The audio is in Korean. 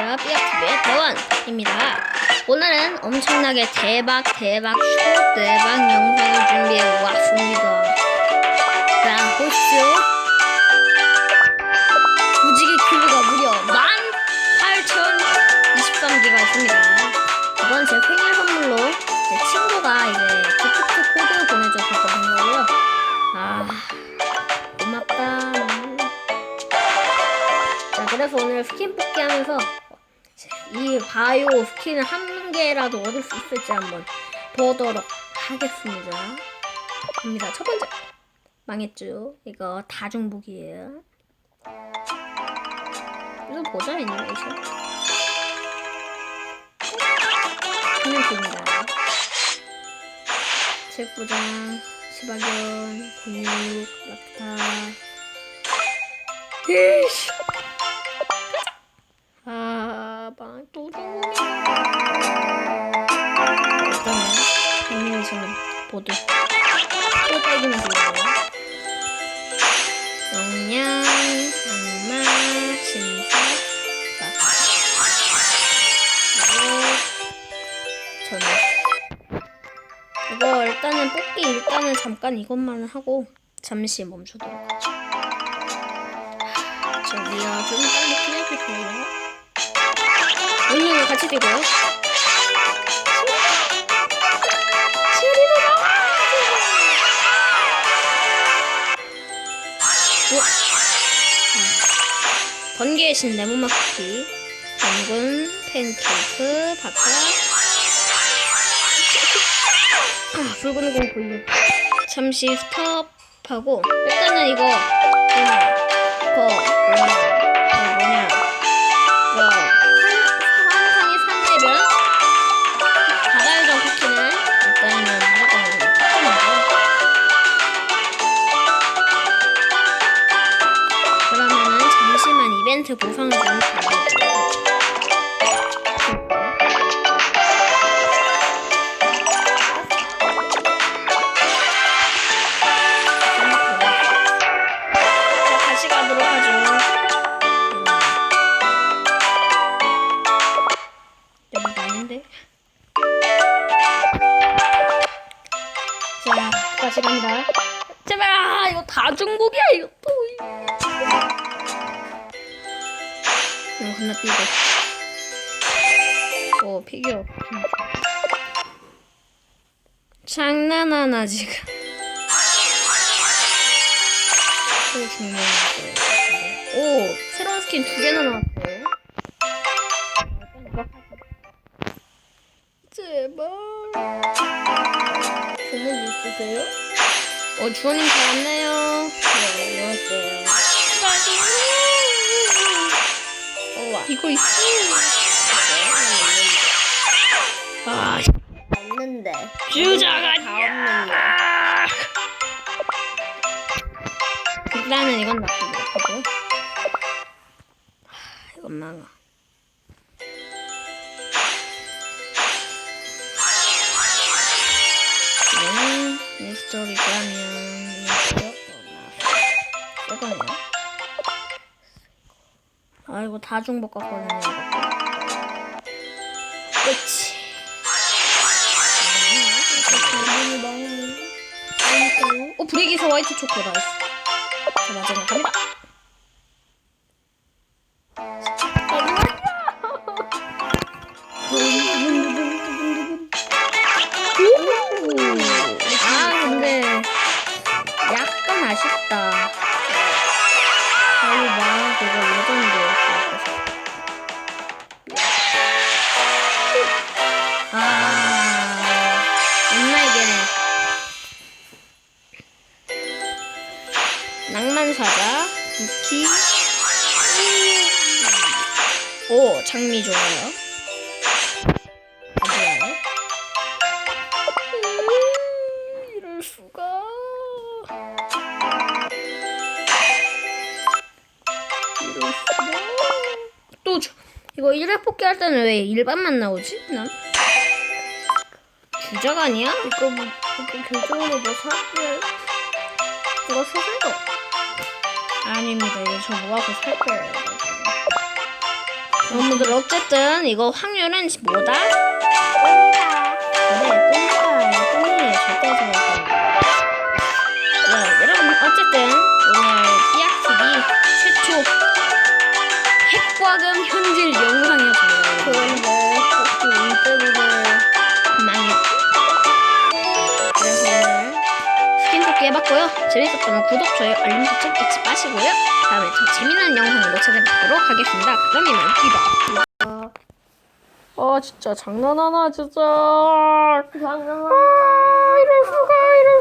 안녕하세요. 삐아TV의 대원입니다. 오늘은 엄청나게 대박, 대박, 슈 대박 영상을 준비해 왔습니다. 자, 보시죠. 무지개 큐브가 무려 18,023개가 있습니다. 이건 제 생일 선물로 제 친구가 이제 기프트 코드 보내줘서 거고요. 아, 고맙다. 그래서 오늘 스킨 뽑기 하면서 이 바이오 스킨을 한 개라도 얻을 수 있을지 한번 보도록 하겠습니다. 갑니다. 첫 번째. 망했죠. 이거 다중복이에요. 이거 보자, 애니메이션. 한명입니다 책보장, 시바견, 근육, 락타. 이씨. 또 중국이. 일단은, 애니메이션은 모두 또 딸기만 들어요. 영양, 악마, 락. 그리고, 저는. 이거 일단은 뽑기 일단은 잠깐 이것만 하고 잠시 멈추도록 하죠. 저기요, 좀 빨리 피해주세요. 오늘 같이 뛰고요. 번개의 신 네모마키, 당근, 팬케이크, 바카, 아, 붉은 공 분류. 잠시 스톱하고 일단은 이거 이벤트 보상을 가도록 하죠. 음. 자, 다시 갑니다. 제발, 아, 이거 다 중복이야, 이거 또. 이거 건너뛰고. 오, 피규어. 장난하나, 지금. 또 중요한 거. 오, 새로운 스킨 두 개나 나왔어요. 제발. 주문 있으세요? 어, 주원님 잘? 네, 안녕하세요. 이거 있어. 아, 없는데. 주자가 다 없는데. 일단은 이건 놔두고 하고. 이건 망아. 미스터리 가면 아 이거 다 중복 같거든요. 이거. 끝이. 어 브레이기사 화이트 초코 나이스. 자 마지막 갑니다. 낭만사자, 쿠키, 오 장미 좋아요. 좋아요. 음, 이럴 수가. 이럴 수가. 또 이거 1회 뽑기 할 때는 왜 일반만 나오지? 난 주작 아니야? 이거 뭐, 이거 교정으로 뭐 사게. 이거 사세요. 아닙니다. 이거 저 모아서 살 거예요. 여러분들 어쨌든 이거 확률은 뭐다? 똥이다. 그래 똥이다 똥이 절대 거야 네, 여러분 어쨌든 오늘 삐약식이 최초 핵과금 현 재밌었다면 구독, 좋아요, 알림 설정 잊지 마시고요. 다음에 더 재밌는 영상으로 찾아뵙도록 하겠습니다. 그럼 이만 이봐 아 진짜 장난하나 진짜. 방금 아 이럴 수가 이럴 수가